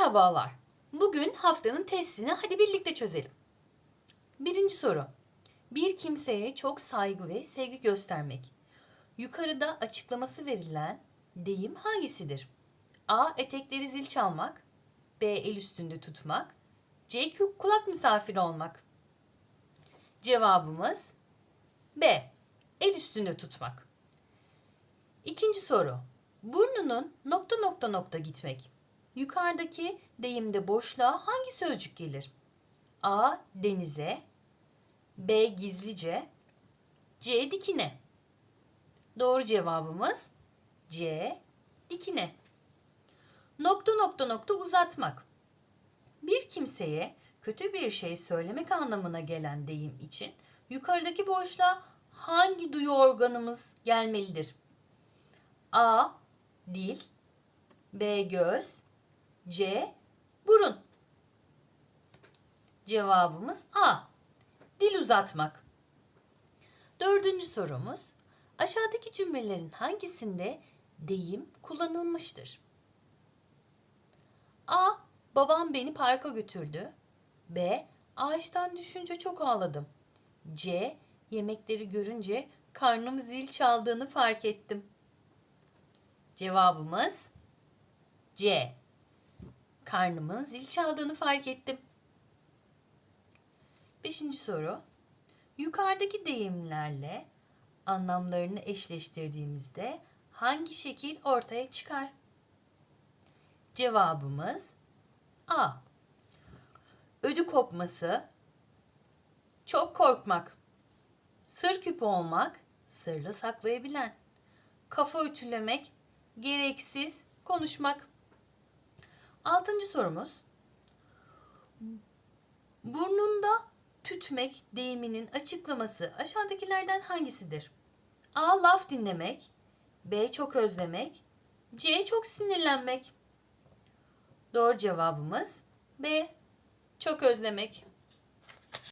Merhabalar. Bugün haftanın testini hadi birlikte çözelim. Birinci soru. Bir kimseye çok saygı ve sevgi göstermek. Yukarıda açıklaması verilen deyim hangisidir? A. Etekleri zil çalmak. B. El üstünde tutmak. C. Kulak misafiri olmak. Cevabımız B. El üstünde tutmak. İkinci soru. Burnunun nokta nokta nokta gitmek. Yukarıdaki deyimde boşluğa hangi sözcük gelir? A. Denize B. Gizlice C. Dikine Doğru cevabımız C. Dikine. Nokta nokta nokta uzatmak. Bir kimseye kötü bir şey söylemek anlamına gelen deyim için yukarıdaki boşluğa hangi duyu organımız gelmelidir? A. Dil B. Göz C. Burun Cevabımız A. Dil uzatmak. Dördüncü sorumuz. Aşağıdaki cümlelerin hangisinde deyim kullanılmıştır? A. Babam beni parka götürdü. B. Ağaçtan düşünce çok ağladım. C. Yemekleri görünce karnım zil çaldığını fark ettim. Cevabımız C. Karnımın zil çaldığını fark ettim. Beşinci soru. Yukarıdaki deyimlerle anlamlarını eşleştirdiğimizde hangi şekil ortaya çıkar? Cevabımız A. Ödü kopması, çok korkmak, sır küpü olmak, sırrı saklayabilen, kafa ütülemek, gereksiz konuşmak. Altıncı sorumuz. Burnunda tütmek deyiminin açıklaması aşağıdakilerden hangisidir? A. Laf dinlemek. B. Çok özlemek. C. Çok sinirlenmek. Doğru cevabımız B. Çok özlemek.